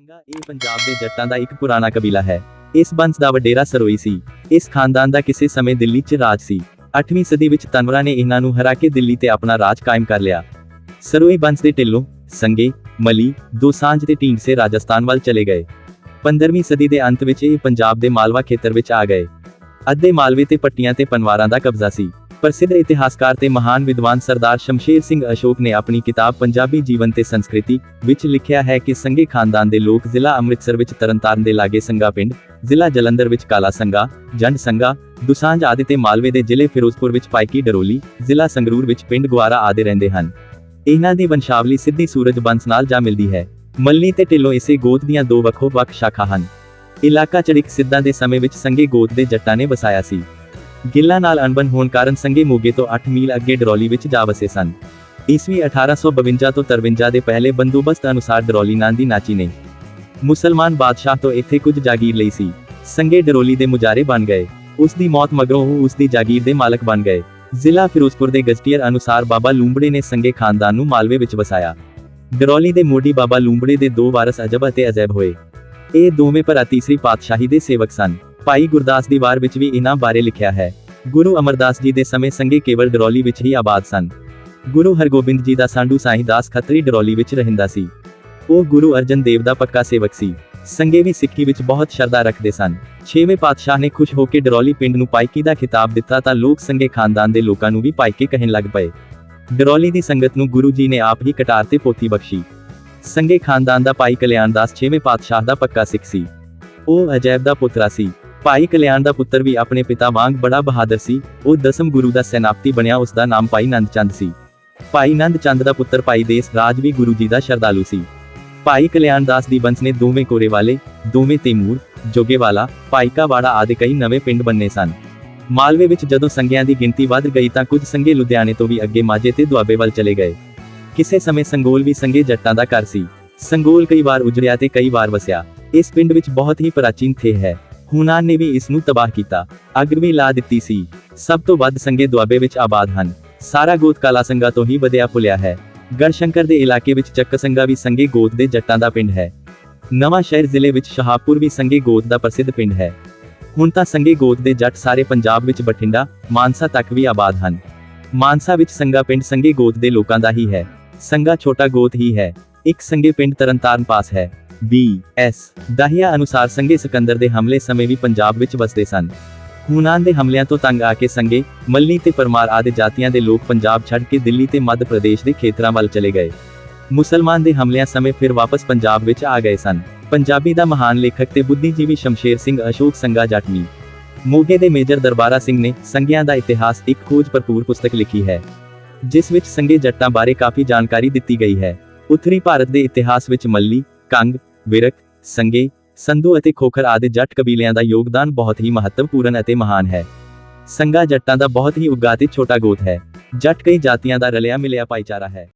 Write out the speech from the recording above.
ਸੰਗਾ ਇਹ ਪੰਜਾਬ ਦੇ ਜੱਟਾਂ ਦਾ ਇੱਕ ਪੁਰਾਣਾ ਕਬੀਲਾ ਹੈ। ਇਸ ਬੰਸ ਦਾ ਵਡੇਰਾ ਸਰੋਈ ਸੀ। ਇਸ ਖਾਨਦਾਨ ਦਾ ਕਿਸੇ ਸਮੇਂ ਦਿੱਲੀ 'ਚ ਰਾਜ ਸੀ। 8ਵੀਂ ਸਦੀ ਵਿੱਚ ਤਨਵਰਾਂ ਨੇ ਇਹਨਾਂ ਨੂੰ ਹਰਾ ਕੇ ਦਿੱਲੀ ਤੇ ਆਪਣਾ ਰਾਜ ਕਾਇਮ ਕਰ ਲਿਆ। ਸਰੋਈ ਬੰਸ ਦੇ ਢਿੱਲੋਂ, ਸੰਗੇ, ਮਲੀ, ਦੋਸਾਂਝ ਤੇ ਢੀਂਡਸੇ ਰਾਜਸਥਾਨ ਵੱਲ ਚਲੇ ਗਏ। 15ਵੀਂ ਸਦੀ ਦੇ ਅੰਤ ਵਿੱਚ ਇਹ ਪੰਜਾਬ ਦੇ ਮਾਲਵਾ ਖੇਤਰ ਵਿੱਚ ਆ ਗਏ। ਅੱਧੇ ਮਾਲਵੇ ਤੇ ਪੱਟੀਆਂ ਤੇ ਪਨਵਾਰਾਂ ਦਾ ਕਬਜ਼ਾ ਸੀ। ਪ੍ਰਸਿੱਧ ਇਤਿਹਾਸਕਾਰ ਤੇ ਮਹਾਨ ਵਿਦਵਾਨ ਸਰਦਾਰ ਸ਼ਮਸ਼ੇਰ ਸਿੰਘ ਅਸ਼ੋਕ ਨੇ ਆਪਣੀ ਕਿਤਾਬ ਪੰਜਾਬੀ ਜੀਵਨ ਤੇ ਸੰਸਕ੍ਰਿਤੀ ਵਿੱਚ ਲਿਖਿਆ ਹੈ ਕਿ ਸੰਘੇ ਖਾਨਦਾਨ ਦੇ ਲੋਕ ਜ਼ਿਲ੍ਹਾ ਅੰਮ੍ਰਿਤਸਰ ਵਿੱਚ ਤਰਨਤਾਰਨ ਦੇ ਲਾਗੇ ਸੰਗਾ ਪਿੰਡ, ਜ਼ਿਲ੍ਹਾ ਜਲੰਧਰ ਵਿੱਚ ਕਾਲਾ ਸੰਗਾ ਜੰਡ ਸੰਗਾ ਦੁਸਾਂਝ ਆਦਿ ਤੇ ਮਾਲਵੇ ਦੇ ਜ਼ਿਲ੍ਹੇ ਫਿਰੋਜ਼ਪੁਰ ਵਿੱਚ ਪਾਇਕੀ ਡਰੋਲੀ, ਜ਼ਿਲ੍ਹਾ ਸੰਗਰੂਰ ਵਿੱਚ ਪਿੰਡ ਗੁਆਰਾ ਆਦਿ ਰਹਿੰਦੇ ਹਨ। ਇਹਨਾਂ ਦੀ ਵੰਸ਼ਾਵਲੀ ਸਿੱਧੀ ਸੂਰਜ ਬੰਸ ਨਾਲ ਜਾ ਮਿਲਦੀ ਹੈ। ਮੱਲੀ ਤੇ ਢਿੱਲੋਂ ਇਸੇ ਗੋਤ ਦੀਆਂ ਦੋ ਵੱਖੋ ਵੱਖ ਸ਼ਾਖਾ ਹਨ। ਇਲਾਕਾ ਚੜਿਕ ਸਿੱਧਾਂ ਦੇ ਸਮੇਂ ਵਿੱਚ ਸੰਗੇ ਗੋਤ ਦੇ ਜੱਟਾਂ ਨੇ ਵਸਾਇਆ ਸੀ। ਗਿੱਲਾਂ ਨਾਲ ਅਣਬਣ ਹੋਣ ਕਾਰਨ ਸੰਗੇ ਮੋਗੇ ਤੋਂ 8 ਮੀਲ ਅੱਗੇ ਡਰੌਲੀ ਵਿੱਚ ਜਾ ਵਸੇ ਸਨ। ਈਸਵੀ 1852 ਤੋਂ 53 ਦੇ ਪਹਿਲੇ ਬੰਦੋਬਸਤ ਅਨੁਸਾਰ ਡਰੌਲੀ ਨਾਂ ਦੀ ਨਾਚੀ ਨੇ ਮੁਸਲਮਾਨ ਬਾਦਸ਼ਾਹ ਤੋਂ ਇੱਥੇ ਕੁਝ ਜਾਗੀਰ ਲਈ ਸੀ। ਸੰਗੇ ਡਰੌਲੀ ਦੇ ਮੁਜਾਰੇ ਬਣ ਗਏ। ਉਸ ਦੀ ਮੌਤ ਮਗਰੋਂ ਉਹ ਉਸ ਦੀ ਜਾਗੀਰ ਦੇ ਮਾਲਕ ਬਣ ਗਏ। ਜ਼ਿਲ੍ਹਾ ਫਿਰੋਜ਼ਪੁਰ ਦੇ ਗਜ਼ਟੀਅਰ ਅਨੁਸਾਰ ਬਾਬਾ ਲੂੰਬੜੇ ਨੇ ਸੰਗੇ ਖਾਨਦਾਨ ਨੂੰ ਮਾਲਵੇ ਵਿੱਚ ਵਸਾਇਆ। ਡਰੌਲੀ ਦੇ ਮੋਢੀ ਬਾਬਾ ਲੂੰਬੜੇ ਦੇ ਦੋ ਵਾਰਸ ਅਜਬ ਅਤੇ ਅਜੈਬ ਹੋਏ। ਇਹ ਦੋਵੇਂ ਭਰਾ ਤੀਸਰੀ ਪਾਤਸ਼ਾਹੀ ਦੇ ਸੇਵਕ ਸਨ। ਭਾਈ ਗੁਰਦਾਸ ਦੀ ਵਾਰ ਵਿੱਚ ਵੀ ਇਹਨਾਂ ਬਾਰੇ ਲਿਖਿਆ ਹੈ। ਗੁਰੂ ਅਮਰਦਾਸ ਜੀ ਦੇ ਸਮੇਂ ਸੰਗੇ ਕੇਵਲ ਡਰੌਲੀ ਵਿੱਚ ਹੀ ਆਬਾਦ ਸਨ। ਗੁਰੂ ਹਰਗੋਬਿੰਦ ਜੀ ਦਾ ਸਾਂਢੂ ਸਾਈਂ ਦਾਸ ਖੱਤਰੀ ਡਰੌਲੀ ਵਿੱਚ ਰਹਿੰਦਾ ਸੀ। ਉਹ ਗੁਰੂ ਅਰਜਨ ਦੇਵ ਦਾ ਪੱਕਾ ਸੇਵਕ ਸੀ। ਸੰਗੇ ਵੀ ਸਿੱਖੀ ਵਿੱਚ ਬਹੁਤ ਸ਼ਰਧਾ ਰੱਖਦੇ ਸਨ। ਛੇਵੇਂ ਪਾਤਸ਼ਾਹ ਨੇ ਖੁਸ਼ ਹੋ ਕੇ ਡਰੌਲੀ ਪਿੰਡ ਨੂੰ ਪਾਇਕੀ ਦਾ ਖਿਤਾਬ ਦਿੱਤਾ ਤਾਂ ਲੋਕ ਸੰਗੇ ਖਾਨਦਾਨ ਦੇ ਲੋਕਾਂ ਨੂੰ ਵੀ ਪਾਈਕੇ ਕਹਿਣ ਲੱਗ ਪਏ। ਡਰੌਲੀ ਦੀ ਸੰਗਤ ਨੂੰ ਗੁਰੂ ਜੀ ਨੇ ਆਪ ਹੀ ਕਟਾਰ ਤੇ ਪੋਥੀ ਬਖਸ਼ੀ। ਸੰਗੇ ਖਾਨਦਾਨ ਦਾ ਭਾਈ ਕਲਿਆਣ ਦਾਸ ਛੇਵੇਂ ਪਾਤਸ਼ਾਹ ਦਾ ਪੱਕਾ ਸਿੱਖ ਸੀ। ਉਹ ਅਜੈਬ ਦਾ ਪੁੱਤਰਾ ਸੀ। ਭਾਈ ਕਲਿਆਣ ਦਾ ਪੁੱਤਰ ਵੀ ਆਪਣੇ ਪਿਤਾ ਵਾਂਗ ਬੜਾ ਬਹਾਦਰ ਸੀ। ਉਹ ਦਸਮ ਗੁਰੂ ਦਾ ਸੈਨਾਪਤੀ ਬਣਿਆ, ਉਸ ਦਾ ਨਾਮ ਭਾਈ ਨੰਦ ਚੰਦ ਸੀ। ਭਾਈ ਨੰਦ ਚੰਦ ਦਾ ਪੁੱਤਰ ਭਾਈ ਦੇਸ ਰਾਜ ਵੀ ਗੁਰੂ ਜੀ ਦਾ ਸ਼ਰਧਾਲੂ ਸੀ। ਭਾਈ ਕਲਿਆਣ ਦਾਸ ਦੀ ਬੰਸ ਨੇ ਦੋਵੇਂ ਕੋਰੇ ਵਾਲੇ ਦੋਵੇਂ ਤੈਮੂਰ, ਜੋਗੇਵਾਲਾ ਭਾਈਕਾਵਾੜਾ ਆਦਿ ਕਈ ਨਵੇਂ ਪਿੰਡ ਬੰਨੇ ਸਨ। ਮਾਲਵੇ ਵਿੱਚ ਜਦੋਂ ਸੰਗਿਆਂ ਦੀ ਗਿਣਤੀ ਵੱਧ ਗਈ ਤਾਂ ਕੁਝ ਸੰਗੇ ਲੁਧਿਆਣੇ ਤੋਂ ਵੀ ਅੱਗੇ ਮਾਝੇ ਤੇ ਦੁਆਬੇ ਵੱਲ ਚਲੇ ਗਏ। ਕਿਸੇ ਸਮੇਂ ਸੰਗੋਲ ਵੀ ਸੰਗੇ ਜੱਟਾਂ ਦਾ ਘਰ ਸੀ। ਸੰਗੋਲ ਕਈ ਵਾਰ ਉਜੜਿਆ ਤੇ ਕਈ ਵਾਰ ਵਸਿਆ। ਇਸ ਪਿੰਡ ਵਿੱਚ ਬਹੁਤ ਹੀ ਪ੍ਰਾਚੀਨ ਥੇ ਹੈ। ਹੁਨਾਨ ਨੇ ਵੀ ਇਸ ਨੂੰ ਤਬਾਹ ਕੀਤਾ। ਅੱਗ ਵੀ ਲਾ ਦਿੱਤੀ ਸੀ। ਸਭ ਤੋਂ ਵੱਧ ਸੰਗੇ ਦੁਆਬੇ ਵਿੱਚ ਆਬਾਦ ਹਨ। ਸਾਰਾ ਗੋਤ ਕਾਲਾ ਸੰਗਾ ਤੋਂ ਹੀ ਵਧਿਆ ਫੁੱਲਿਆ ਹੈ। ਗੜਸ਼ੰਕਰ ਦੇ ਇਲਾਕੇ ਵਿੱਚ ਚੱਕ ਸੰਗਾ ਵੀ ਸੰਗੇ ਗੋਤ ਦੇ ਜੱਟਾਂ ਦਾ ਪਿੰਡ ਹੈ। ਨਵਾਂ ਸ਼ਹਿਰ ਜ਼ਿਲ੍ਹੇ ਵਿੱਚ ਸ਼ਹਾਪੁਰ ਵੀ ਸੰਗੇ ਗੋਤ ਦਾ ਪ੍ਰਸਿੱਧ ਪਿੰਡ ਹੈ। ਹੁਣ ਤਾਂ ਸੰਗੇ ਗੋਤ ਦੇ ਜੱਟ ਸਾਰੇ ਪੰਜਾਬ ਵਿੱਚ ਬਠਿੰਡਾ, ਮਾਨਸਾ ਤੱਕ ਵੀ ਆਬਾਦ ਹਨ। ਮਾਨਸਾ ਵਿੱਚ ਸੰਗਾ ਪਿੰਡ ਸੰਗੇ ਗੋਤ ਦੇ ਲੋਕਾਂ ਦਾ ਹੀ ਹੈ। ਸੰਗਾ ਛੋਟਾ ਗੋਤ ਹੀ ਹੈ। ਇੱਕ ਸੰਗੇ ਪਿੰਡ ਤਰਨਤਾਰਨ ਪਾਸ ਹੈ। ਬੀ ਐਸ ਦਾਹੀਆ ਅਨੁਸਾਰ ਸੰਗੇ ਸਿਕੰਦਰ ਦੇ ਹਮਲੇ ਸਮੇਂ ਵੀ ਪੰਜਾਬ ਵਿੱਚ ਵਸਦੇ ਸਨ। ਹੁਨਾਨ ਦੇ ਹਮਲਿਆਂ ਤੋਂ ਤੰਗ ਆ ਕੇ ਸੰਗੇ ਮੱਲੀ ਤੇ ਪਰਮਾਰ ਆਦਿ ਜਾਤੀਆਂ ਦੇ ਲੋਕ ਪੰਜਾਬ ਛੱਡ ਕੇ ਦਿੱਲੀ ਤੇ ਮੱਧ ਪ੍ਰਦੇਸ਼ ਦੇ ਖੇਤਰਾਂ ਵੱਲ ਚਲੇ ਗਏ। ਮੁਸਲਮਾਨ ਦੇ ਹਮਲਿਆਂ ਸਮੇਂ ਫਿਰ ਵਾਪਸ ਪੰਜਾਬ ਵਿੱਚ ਆ ਗਏ ਸਨ। ਪੰਜਾਬੀ ਦਾ ਮਹਾਨ ਲੇਖਕ ਤੇ ਬੁੱਧੀਜੀਵੀ ਸ਼ਮਸ਼ੇਰ ਸਿੰਘ ਅਸ਼ੋਕ ਸੰਗਾ ਜਟਮੀ। ਮੋਗੇ ਦੇ ਮੇਜਰ ਦਰਬਾਰਾ ਸਿੰਘ ਨੇ ਸੰਗਿਆਂ ਦਾ ਇਤਿਹਾਸ ਇੱਕ ਖੋਜ ਭਰਪੂਰ ਪੁਸਤਕ ਲਿਖੀ ਹੈ, ਜਿਸ ਵਿੱਚ ਸੰਗੇ ਜੱਟਾਂ ਬਾਰੇ ਕਾਫੀ ਜਾਣਕਾਰੀ ਦਿੱਤੀ ਗਈ ਹੈ। ਉੱਤਰੀ ਭਾਰਤ ਦੇ ਇਤਿਹਾਸ ਵਿੱਚ ਮੱਲੀ, ਕੰਗ ਵਿਰਕ, ਸੰਗੇ, ਸੰਧੂ ਅਤੇ ਖੋਖਰ ਆਦਿ ਜੱਟ ਕਬੀਲਿਆਂ ਦਾ ਯੋਗਦਾਨ ਬਹੁਤ ਹੀ ਮਹੱਤਵਪੂਰਨ ਅਤੇ ਮਹਾਨ ਹੈ। ਸੰਗਾ ਜੱਟਾਂ ਦਾ ਬਹੁਤ ਹੀ ਉੱਗਾ ਤੇ ਛੋਟਾ ਗੋਤ ਹੈ। ਜੱਟ ਕਈ ਜਾਤੀਆਂ ਦਾ ਰਲਿਆ ਮਿਲਿਆ ਭਾਈਚਾਰਾ ਹੈ।